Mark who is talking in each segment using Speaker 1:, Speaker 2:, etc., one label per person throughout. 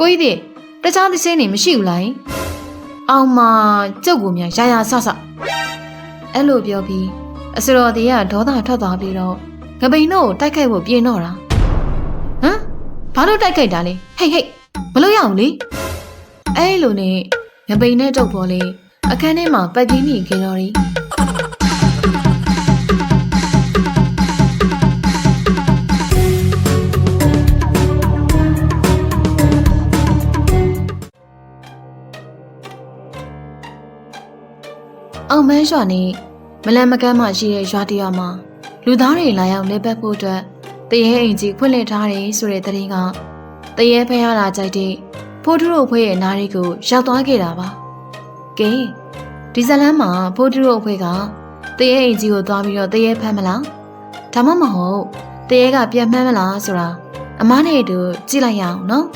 Speaker 1: ကိုကြီးတတခြားသစင်းနေမရှိဘူးလားအောင်မကျုပ်ကမြန်ရာရာဆဆအဲ့လိုပြောပြီးအစတော်တီကဒေါသထွက်သွားပြီးတော့ငပိန်တို့တိုက်ခိုက်ဖို့ပြင်တော့တာဟမ်ဘာလို့တိုက်ခိုက်တာလဲဟိတ်ဟိတ်မလို့ရအောင်လေအဲ့လိုနဲ့ငပိန်နဲ့တုတ်ပေါ်လေအခန်းထဲမှာပတ်ပြီးနေကြတော့တယ် မန်းရွာနဲ့မလန်မကန်းမှရှိတဲ့ရွာတရွာမှာလူသားတွေလာရောက်လက်ပတ်ဖို့အတွက်တရေအိမ်ကြီးဖွင့်လှစ်ထားတယ်ဆိုတဲ့သတင်းကတရေဖះလာကြိုက်တဲ့ဖိုးထုတို့ဖွဲ့ရဲ့နားတွေကိုရောက်သွားခဲ့တာပါကဲဒီဇလန်းမှာဖိုးထုတို့ဖွဲ့ကတရေအိမ်ကြီးကိုသွားပြီးတော့တရေဖမ်းမလားဒါမှမဟုတ်တရေကပြန်မှန်းမလားဆိုတာအမားနဲ့အတူကြည့်လိုက်ရအောင်နော်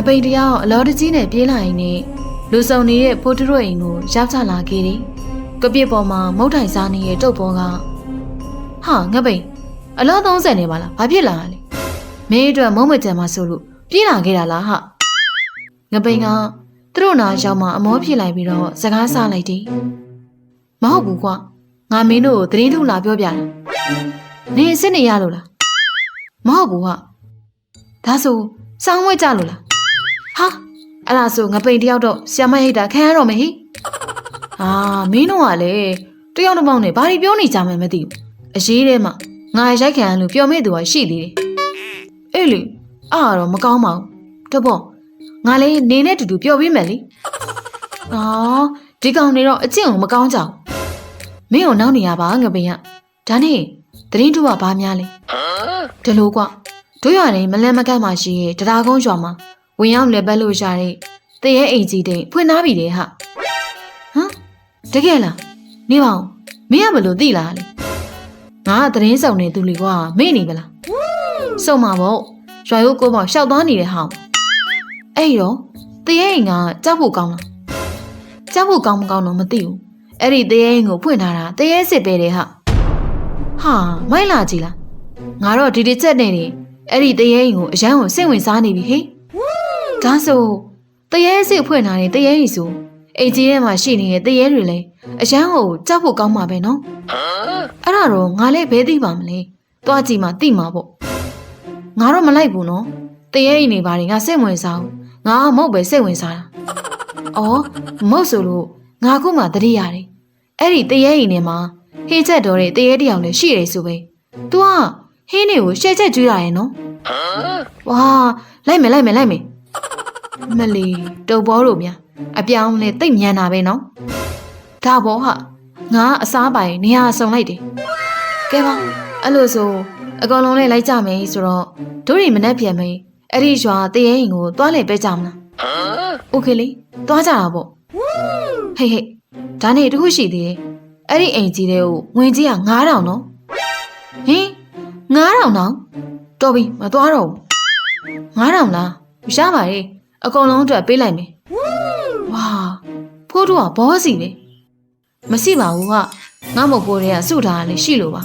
Speaker 1: ငပိန်တယောက်အလောတကြီးနဲ့ပြေးလာရင်နဲ့လူစုံနေတဲ့ဖိုးထရွအိမ်ကိုရောက်ချလာခဲ့တယ်။ကပြစ်ပေါ်မှာမုတ်ထိုင်စားနေတဲ့တုတ်ပေါ်ကဟာငပိန်အလော30နေပါလားဘာဖြစ်လာလဲ။မင်းအတွက်မုံမကြံမဆိုလို့ပြေးလာခဲ့တာလားဟာ။ငပိန်ကသူတို့နာရောက်မှအမောဖြစ်လိုက်ပြီးတော့စကားဆလိုက်တယ်။မဟုတ်ဘူးကွာငါမင်းတို့ကိုသတင်းထုတ်လာပြောပြတာ။နေအစ်စ်နေရလို့လား။မဟုတ်ဘူးဟာ။ဒါဆိုစောင်းဝဲကြလို့လားဟာ အဲ့ဒါဆိုငပိန်တယောက်တော့ဆီယမဟိတ်တာခံရတော့မယ်ဟိအာမင်းတို့ကလေတယောက်တစ်ပေါက်နဲ့ဘာတွေပြောနေကြမှန်းမသိဘူးအရေးထဲမှာငါရိုက်ခံရလို့ပြောမဲ့သူကရှိသေးတယ်အေးလေအားတော့မကောင်းပါဘူးတပေါ့ငါလည်းနေနဲ့တူတူပြောပေးမယ်လေအာဒီကောင်တွေတော့အကျင့်ကိုမကောင်းကြဘူးမင်းကိုနောက်နေရပါငပိန်ကဒါနဲ့တရင်တို့ကဘာများလဲဒီလိုကွတို့ရွာနေမလန်မကတ်မှရှိရဲ့တရားကုန်းရွာမှာ ဝင်ရောက်လက်ပတ်လို့ရတဲ့တရေအိမ်ကြီးတိတ်ဖွင့်သားပြီတဲ့ဟာဟမ်တကယ်လားနေပါဦးမင်းကဘယ်လိုသိလားလေငါကသတင်းဆောင်နေသူလေကွာမေ့နေပလားစုံမှာပေါ့ရွာရိုးကိုပေါ့ရှောက်သွားနေတဲ့ဟာအဲ့တော့တရေအိမ်ကကြောက်ဖို့ကောင်းလားကြောက်ဖို့ကောင်းမကောင်းတော့မသိဘူးအဲ့ဒီတရေအိမ်ကိုဖွင့်ထားတာတရေစစ်ပဲတဲ့ဟာဟာမိုက်လာကြည်လားငါတော့ဒီတစ်ချက်နဲ့နေအဲ့ဒီတရေရင်ကိုအရန်ကိုစိတ်ဝင်စားနေပြီဟေ့ ဒါဆိုတရေစစ်ဖွင့်လာတဲ့တရေကြီးဆိုအိတ်ကြီးထဲမှာရှိနေတဲ့တရေတွေလည်းအရန်ကိုကြောက်ဖို့ကောင်းမှာပဲနော်အဲ့ဒါတော့ငါလည်းဘဲသိပါမလဲတွားကြည့်မှသိမှာပေါ့ငါတော့မလိုက်ဘူးနော်တရေရင်နေပါရင်ငါစိတ်ဝင်စားဘူးငါကမဟုတ်ပဲစိတ်ဝင်စားတာအော်မဟုတ်ဆိုလို့ငါခုမှတတိရတယ်အဲ့ဒီတရေရင်ထဲမှာဟေးချက်တော်တဲ့တရေတယောက်လည်းရှိတယ်ဆိုပဲ तू ကဟင်းတွေကိုရှဲချက်ကျွေးရရဲ့နော်ဝါလိုက်မယ်လိုက်မယ်လိုက်မယ် မလီတုပ်ဘောတို့များအပြောင်းလဲတိတ်မြန်တာပဲနော်ဒါဘောဟာငါအစားပိုင်နေရာဆုံလိုက်တယ်ကဲပါအဲ့လိုဆိုအကောင်လုံးလေးလိုက်ကြမယ်ဆိုတော့တို့တွေမနှက်ပြန်မယ်အဲ့ဒီရွာတရေရင်ကိုသွားလေပဲကြမလားโอเคလေသွားကြတာပေါ့ဟေးဟေးဒါနဲ့တခုရှိသေးတယ်အဲ့ဒီအိမ်ကြီးတွေကိုဝင်ကြီးက9000နော်ဟင်9000နော်တော်ပြီမသွားတော့ဘူး 9000လားမရှားပါရဲ့ အကုန်လုံးအတွက်ပေးလိုက်မယ်ဝါဖိုးတို့ကဘောစီလေမရှိပါဘူးဟာငါမဖို့တွေကစုထားတာလေရှိလို့ပါ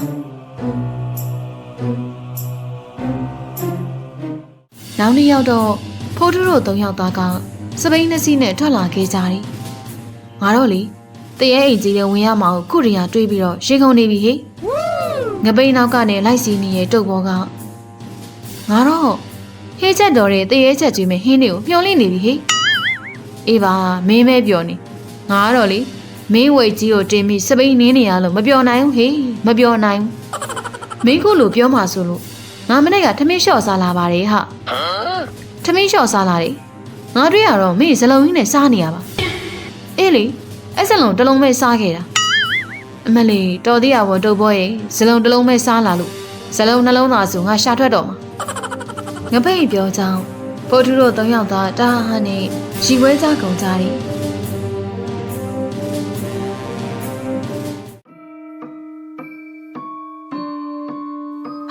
Speaker 1: နောက်နေ့ရောက်တော့ဖိုးတို့တို့သုံးယောက်သားကစပိန်နှစ်စီးနဲ့ထွက်လာခဲ့ကြတယ်ငါတော့လေတရေအိမ်ကြီးတွေဝင်ရမှာကိုခုတရာတွေးပြီးတော့ရေကုန်နေပြီဟေ့ငပိန်နောက်ကနေလိုက်စီနေတဲ့တုတ်ဘောကငါတော့ ဟေးချက်တော်တဲ့တရေချက်ကြီးမဲ့ဟင်းတွေကိုမျောလင့်နေပြီဟေးအေးပါမင်းမဲပြောနေငါကတော့လေမင်းဝိတ်ကြီးကိုတင်ပြီးစပိန်နင်းနေရလို့မပြောနိုင်ဘူးဟေးမပြောနိုင်ဘူးမင်းခုလိုပြောမှဆိုလို့ငါမနေ့ကထမင်းလျှော့စားလာပါတယ်ဟာထမင်းလျှော့စားလာတယ်ငါတွေ့ရတော့မင်းစလုံးကြီးနဲ့စားနေရပါအေးလေအဲ့စလုံးတစ်လုံးပဲစားခဲ့တာအမလီတော်သေးရဘောတုတ်ဘောရဲ့စလုံးတစ်လုံးပဲစားလာလို့စလုံးနှလုံးသားဆိုငါရှာထွက်တော့မှာ ငပိတ်ပြောကြောင်းပိုထူတို့သုံးယောက်သားတာဟာနဲ့ရီဝဲကြကုန်ကြတယ်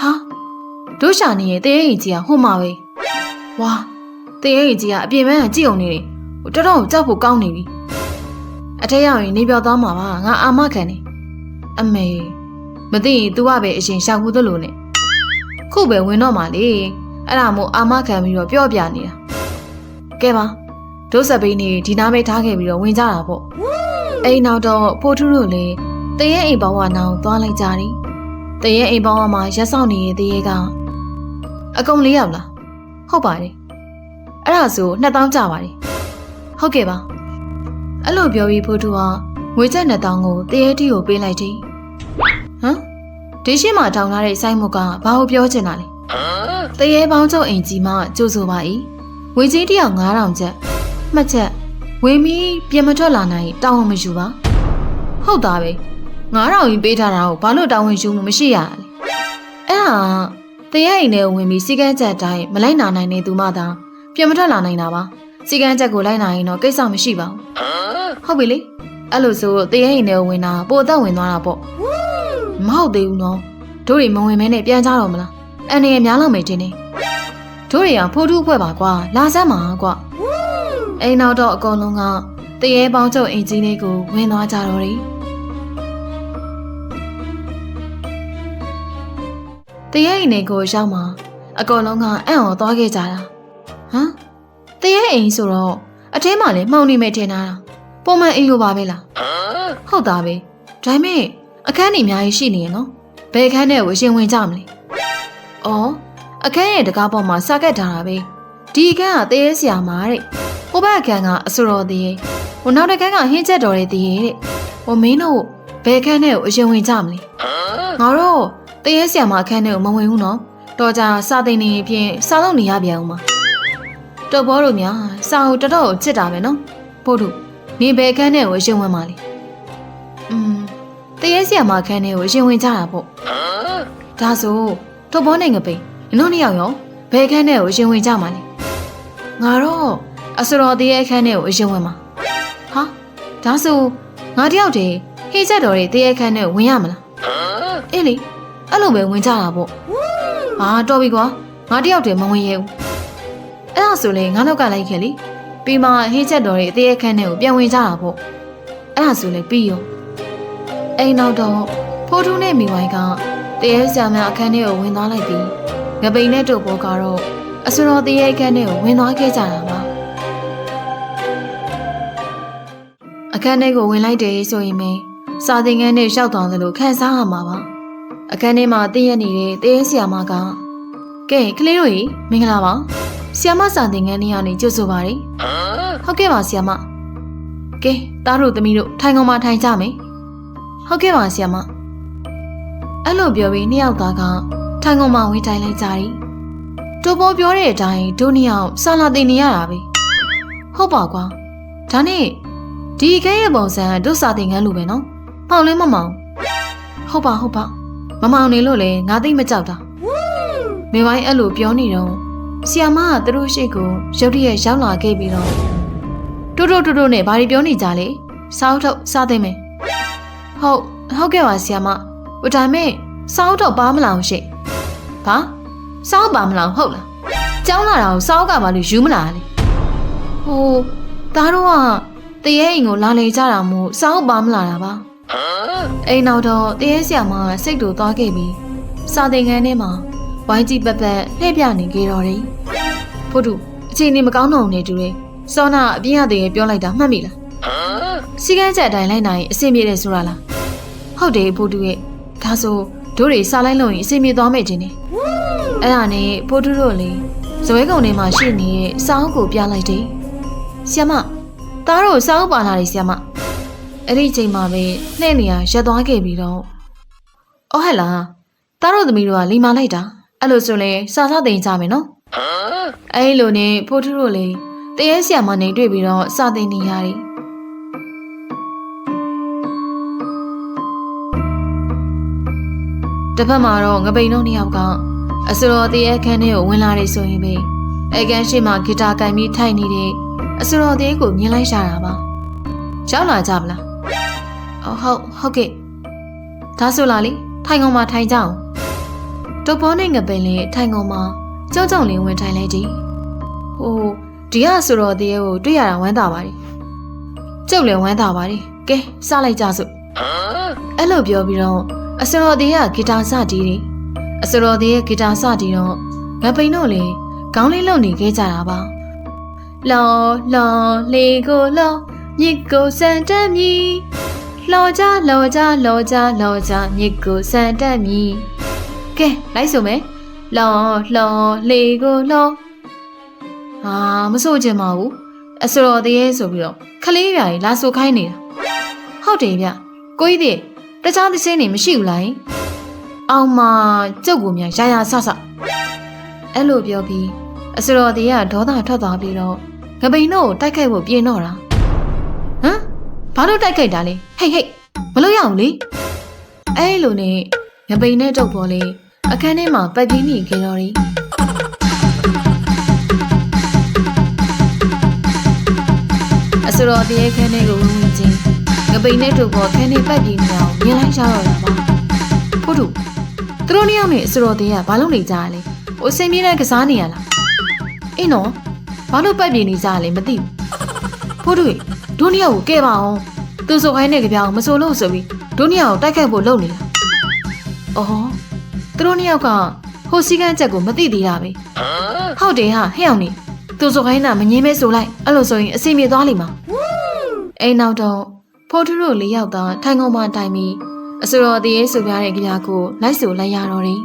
Speaker 1: ဟာတို့ရှာနေရဲ့တရေရင်ကြီးကဟိုမှာပဲဝါတရေရင်ကြီးကအပြင်ပန်းကကြည့်အောင်နေတယ်ဟိုတော်တော်ကြောက်ဖို့ကောင်းနေပြီအထက်ရောက်ရင်နေပြောသွားမှာပါငါအာမခံနေအမေမသိရင် तू ကပဲအရင်ရှောက်ဘူးသလိုနဲ့ခုပဲဝင်တော့မှလေ အဲ့ဒါမို့အာမခံပြီးတော့ပြော့ပြနေတာကဲပါဒုစပိန်နေဒီနားပဲထားခဲ့ပြီးတော့ဝင်ကြတာပေါ့အဲ့နောက်တော့ဖိုးထုတို့လည်းတရဲအိမ်ဘဝနောင်သွားလိုက်ကြတယ်တရဲအိမ်ဘဝမှာရက်ဆောင်နေတဲ့တရဲကအကုန်လေးရောက်လားဟုတ်ပါတယ်အဲ့ဒါဆို2000ကြပါတယ်ဟုတ်ကဲ့ပါအဲ့လိုပြောပြီးဖိုးတူဟာငွေချက်နှစ်တောင်းကိုတရေတီကိုပေးလိုက်တယ်။ဟမ်ဒီရှိမှထောင်ထားတဲ့စိုင်းမုတ်ကဘာကိုပြောချင်တာလဲ။ တရေပေါင်းချုပ်အိမ်ကြီးမှကြိုးဆိုပါ၏။ငွေကြီးတစ်ယောက်9000ကျပ်မှတ်ချက်ဝင်းမီပြင်မထွက်လာနိုင်တောင်းဝန်မယူပါ။ဟုတ်သားပဲ9000ရင်ပေးထားတာကိုဘာလို့တောင်းဝန်ယူမှုမရှိရလဲ။အဲ့ဟာတရေအိမ်ထဲဝင်ပြီးစီကန်းချက်တိုင်းမလိုက်နာနိုင်နေသူမှသာပြင်မထွက်လာနိုင်တာပါ။စီကန်းချက်ကိုလိုက်နိုင်ရင်တော့ကိစ္စမရှိပါဘူး။ဟုတ်ပြီလေအဲ့လိုဆိုတရေရင်ထဲကိုဝင်တာပိုအသက်ဝင်သွားတာပေါ့မဟုတ်သေးဘူးနော်တို့တွေမဝင်မဲနဲ့ပြန်ကြတော့မလား အန်နေရများလောက်မယ်တင်နေတို့တွေကဖိုးထုဖွဲ့ပါကွာလာစမ်းပါကွာအိမ်နောက်တော့အကုန်လုံးကတရေပေါင်းချုပ်အင်ဂျင်လေးကိုဝင်သွားကြတော့တယ်တရေအိမ်လေးကိုရောက်မှအကုန်လုံးကအံ့ဩသွားခဲ့ကြတာဟမ်တရေအိမ်ဆိုတော့အထဲမှာလည်းမှောင်နေမယ်ထင်တာလားပုံမှန်အိမ်လိုပါပဲလားဟုတ်သားပဲဒါပေမဲ့အခန်းကြီးအများကြီးရှိနေရနော်ဘယ်အခန်းနဲ့ဝရှင်ဝင်ကြမလဲ အော်အခန်းရဲ့တကားပေါ်မှာစကတ်ထားတာပဲဒီအခန်းကတရေဆရာမတဲ့ဟိုဘက်အခန်းကအဆူတော်တရေဟိုနောက်တစ်ခန်းကဟင်းချက်တော်တဲ့တရေတဲ့ဟိုမင်းတို့ဘယ်အခန်းနဲ့ဝရှင်ဝင်ကြမလဲငါတို့တရေဆရာမအခန်းနဲ့မဝင်ဘူးနော်တော်ကြစာသိနေဖြင့်စာလုပ်နေရပြန်ဦးမှာတော်ဘောတို့များစာအုပ်တော်တော်ချစ်တာပဲနော်ဖို့တို့နေဘယ်ခန်းနဲ့ကိုရှင်ဝင်ပါလေอืมတရေဆီယမခန်းနဲ့ကိုရှင်ဝင်ကြတာပေါ့ဒါဆို တော့ဘောနိုင်ငပိန်နင်တို့နှစ်ယောက်ရောဘယ်ခန်းနဲ့ကိုရှင်ဝင်ကြမှာလဲငါတော့အစတော်တရေခန်းနဲ့ကိုရှင်ဝင်မှာဟာဒါဆိုငါတယောက်တည်းဟေးချက်တော်တွေတရေခန်းနဲ့ဝင်ရမလားအေးလေအဲ့လိုပဲဝင်ကြတာပေါ့ဟာတော်ပြီကွာငါတယောက်တည်းမဝင်ရဘူးအဲ့ဒါဆိုလေငါနောက်ကလိုက်ခဲ့လေပြီးမှဟင်းချက်တော်တွေအသေးအခန်းထဲကိုပြန်ဝင်ကြတာပေါ့အဲ့ဒါဆိုလည်းပြီးရောအိမ်နောက်တော့ဖိုးထူးနဲ့မိဝိုင်းက တရေဆရာမအခန်းထဲကိုဝင်သွားလိုက်ပြီးငပိန်နဲ့တို့ဘောကတော့အစတော်တရေအခန်းထဲကိုဝင်သွားခဲ့ကြတာပါအခန်းထဲကိုဝင်လိုက်တယ်ဆိုရင်မင်းစာသင်ခန်းထဲရောက်သွားသလိုခံစားရမှာပါအခန်းထဲမှာတည့်ရနေတဲ့တရေဆရာမကကဲကလေးတို့ကြီးမင်္ဂလာပါဆီယမစာသင်ခန်းထဲကနေကြိုဆိုပါရစေ။ဟုတ်ကဲ့ပါဆီယမ။ကဲသားတို့သမီးတို့ထိုင်ကုန်မှာထိုင်ကြမယ်။ဟုတ်ကဲ့ပါဆီယမ။ အဲ့လိုပြောပြီးနှစ်ယောက်သားကထိုင်ကုန်မှာဝင်ထိုင်လိုက်ကြတယ်။တိုးပေါ်ပြောတဲ့အတိုင်းတို့နှစ်ယောက်စာလာတင်နေရတာပဲ။ဟုတ်ပါကွာ။ဒါနဲ့ဒီခဲရဲ့ပုံစံတို့စာသင်ခန်းလိုပဲနော်။ပေါင်လဲမမောင်။ဟုတ်ပါဟုတ်ပါ။မမောင်နေလို့လေငါသိမကြောက်တာ။မေဝိုင်းအဲ့လိုပြောနေတော့ဆီယာမကသူတို့ရှိကိုရုတ်တရက်ရောက်လာခဲ့ပြီးတော့တိုးတိုးတိုးတိုးနဲ့ဘာတွေပြောနေကြလဲစားအုပ်ထုတ်စားသိမ်းမယ်ဟုတ်ဟုတ်ကဲ့ပါဆီယာမ ဟိုဒါမဲ့စားအုပ်ထုတ်ပါမလားရှိဘာစားအုပ်ပါမလားဟုတ်လားကျောင်းလာတာကိုစားအုပ်ကဘာလို့ယူမလားလဲဟိုသားတို့ကတရေအိမ်ကိုလာလေကြတာမို့စားအုပ်ပါမလားတာပါအိမ်နောက်တော့တရေဆီယာမကစိတ်တူသွားခဲ့ပြီးစာသင်ခန်းထဲမှာဝိုင်းကြည့်ပတ်ပတ်လှည့်ပြနေကြတော့တယ်။ဖို့တူအချိန်နေမကောင်းတော့နေတူတယ်။စောနာအပြင်းရတဲ့ပြောလိုက်တာမှတ်မိလား။စီကန်းချက်အတိုင်းလိုက်နိုင်အဆင်ပြေတယ်ဆိုတာလား။ဟုတ်တယ်ဖို့တူရဲ့ ဒါဆိုတို့တွေစားလိုက်လို့ရင်အဆင်ပြေသွားမယ်ချင်းနေ။အဲ့ဒါနဲ့ဖို့တူတို့လေဇွဲကုံထဲမှာရှိနေတဲ့စောင်းကိုပြလိုက်တယ်။ဆီယမသားတို့စောင်းပါလာတယ်ဆီယမ။အဲ့ဒီအချိန်မှာပဲနှဲ့နေရရက်သွားခဲ့ပြီးတော့အော်ဟဲ့လားသားတို့သမီးတို့ကလီမာလိုက်တာအဲ့လိုဆိုလဲစာစားသိင်ကြမယ်နော်အဲ့လိုနဲ့ဖိုးထူးတို့လေတရေဆရာမနေတွေ့ပြီးတော့စာသိင်နေရတယ် တစ်ဖက်မှာတော့ငပိန်တို့နှစ်ယောက်ကအစတော်တရေခန်းထဲကိုဝင်လာတယ်ဆိုရင်ပဲအဲကန်ရှိမှဂီတာကင်ပြီးထိုင်နေတဲ့အစတော်တရေကိုမြင်လိုက်ရှာတာပါရောက်လာကြမလားအော်ဟုတ်ဟုတ်ကဲ့ဒါဆိုလာလေထိုင်ကုန်မှာထိုင်ကြအောင်တုပ်ပေါ်နဲ့ငပင်လေးထိုင်ကုန်မှာကြောက်ကြောက်လေးဝင်ထိုင်လိုက်သည်။ဟိုဒီကဆိုတော့တရေကိုတွေ့ရတာဝမ်းသာပါတယ်။ဟကျုပ်လည်းဝမ်းသာပါတယ်ကဲစလိုက်ကြစို့အဲ့လိုပြောပြီးတော့ အစရော်သေးကဂီတာစတီးတယ်အစရော်သေးရဲ့ဂီတာစတီးတော့ငပိန်တို့လည်းခေါင်းလေးလုံနေခဲ့ကြတာပါလော်လော်လေကိုလော်မြစ်ကိုစံတက်မြည်လော်ကြလော်ကြလော်ကြလော်ကြမြစ်ကိုစံတက်မြည်ကဲလိုက်ဆိုမယ်လော်လော်လေကိုလော်ဟာမဆိုချင်ပါဘူးအစရော်သေးရဲ့ဆိုပြီးတော့ခလေးပြာကြီးလာဆိုခိုင်းနေတာဟုတ်တယ်ဗျကိုကြီးတည်း တခြားသင်းနေမရှိဘူးလားအောင်မကျုပ်ကများရာရာဆဆအဲ့လိုပြောပြီးအစရော်သေးကဒေါသထွက်သွားပြီးတော့ငပိန်တို့ကိုတိုက်ခိုက်ဖို့ပြင်တော့တာဟမ်ဘာလို့တိုက်ခိုက်တာလဲဟိတ်ဟိတ်မလို့ရအောင်လေအဲ့လိုနဲ့ငပိန်နဲ့တုတ်ပေါ်လေးအခန်းထဲမှာပတ်ပြီးနေကြတော့တယ်အစရော်သေးခန်းထဲကိုဝင်ဝ င်ချင်းငပိန်နဲ့တုတ်ပေါ်ခန်းထဲပတ်ပြီးနေအောင်မြင်လိုက်ရတော့တာပါဖို့တို့သူတို့နှစ်ယောက်နဲ့အစရော်သေးကဘာလုပ်နေကြရလဲဟိုအစင်ပြေးတဲ့ကစားနေရလားအင်းနော်ဘာလို့ပတ်ပြေးနေကြရလဲမသိဘူးဖို့တို့ဒုနီယာကိုကဲပါအောင်သူဆိုခိုင်းတဲ့ကြပြောင်းမဆိုလို့ဆိုပြီးဒုနီယာကိုတိုက်ခိုက်ဖို့လုပ်နေတာအော်သူတို့နှစ်ယောက်ကဟိုစီကန်းချက်ကိုမသိသေးတာပဲဟုတ်တယ်ဟာဟဲ့အောင်နေသူဆိုခိုင်းတာမငင်းမဲဆိုလိုက်အဲ့လိုဆိုရင်အစီမြေသွားလိမ့်မှာအိမ်နောက်တော့ ဖိုးထူးတို့လေးယောက်သားထိုင်ကုန်မှတိုင်ပြီးအစရော်တည်းဆိုပြတဲ့ကြပြားကိုလိုက်ဆိုလိုက်ရတော့တယ်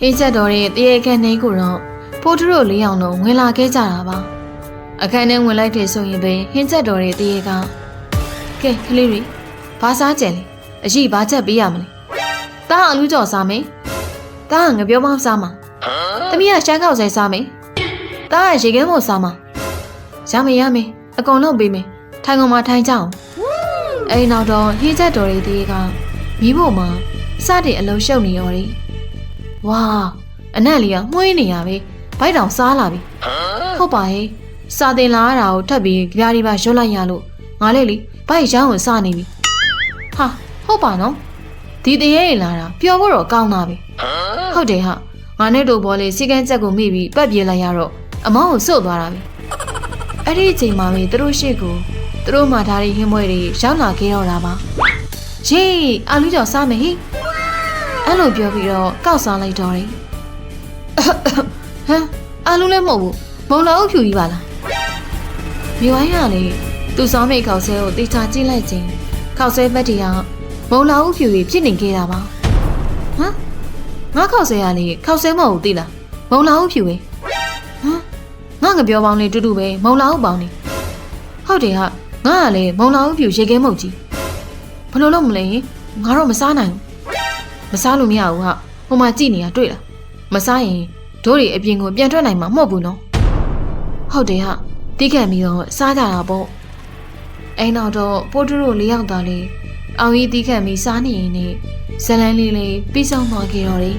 Speaker 1: ဟင်းချက်တော်ရဲ့တရေခန့်နေကိုတော့ဖိုးထူးတို့လေးယောက်လုံးဝင်လာခဲ့ကြတာပါအခန်းထဲဝင်လိုက်တယ်ဆိုရင်ပဲဟင်းချက်တော်ရဲ့တရေကကဲကလေးတွေဘာစားကြံလဲအရှိဘာချက်ပေးရမလဲတားအလူးကြော်စားမယ်တားငပြောမောင်းစားမှာသမီးကရှမ်းကောက်ဆဲစားမယ် တားကရေခဲမို့စားမှာရမယ်ရမယ်အကုန်လုံးပေးမယ်ထိုင်ကုန်မှာထိုင်ကြအောင်အဲ့နောက်တော့ဟင်းချက်တော်ရဲ့တရေကမိဖို့မှာစတင်အလုံးရှုပ်နေရောတယ်ဝါအနက်လေးကမှုေးနေရပဲဘိုက်တောင်စားလာပြီဟုတ်ပါရဲ့စာတင်လာရတာကိုထပ်ပြီးကြပြားဒီပါရွတ်လိုက်ရလို့ငါလေးလေဘိုက်ရောင်းကိုစနေပြီဟာဟုတ်ပါနော်ဒီတရေလာတာပျော်ဖို့တော့ကောင်းတာပဲဟုတ်တယ်ဟာငါနဲ့တို့ဘောလေးစီကန်းချက်ကိုမိပြီးပတ်ပြေးလိုက်ရတော့ အမောင်းကိုစွတ်သွားတာပဲအဲ့ဒီအချိန်မှာပဲသူတို့ရှေ့ကိုသူတို့မှထားတဲ့ဟင်းမွေးတွေရောက်လာခဲ့တော့တာပါယေးအာလူကြောင့်စားမယ်ဟိအဲ့လိုပြောပြီးတော့ကောက်စားလိုက်တော့တယ်ဟမ်အာလူလည်းမဟုတ်ဘူးမုံလာအုပ်ဖြူကြီးပါလားမြေဝိုင်းကလေသူ့စောင်းမိတ်ခေါက်ဆဲကိုတေချာကြည့်လိုက်ခြင်းခေါက်ဆဲဘက်တီကမုံလာအုပ်ဖြူကြီးဖြစ်နေခဲ့တာပါဟမ်ငါခေါက်ဆဲကလေခေါက်ဆဲမဟုတ်ဘူးသိလားမုံလာအုပ်ဖြူပဲဟမ် ငါငပြောပေါင်းလေးတူတူပဲမုံလာအုပ်ပေါင်းနေဟုတ်တယ်ဟာငါကလေမုံလာအုပ်ဖြူရေခဲမုတ်ကြီးဘယ်လိုလုပ်မလဲငါတော့မစားနိုင်ဘူးမစားလို့မရဘူးဟာဟိုမှာကြည့်နေတာတွေ့လားမစားရင်တို့တွေအပြင်ကိုပြန်ထွက်နိုင်မှာမဟုတ်ဘူးနော်ဟုတ်တယ်ဟာတိခတ်ပြီးတော့စားကြတာပေါ့အိမ်နောက်တော့ပိုးတူတို့လေးယောက်သားလေးအောင်ကြီးတိခတ်ပြီးစားနေရင်နဲ့ဇလန်းလေးလေးပြီးဆုံးသွားခဲ့တော့တယ်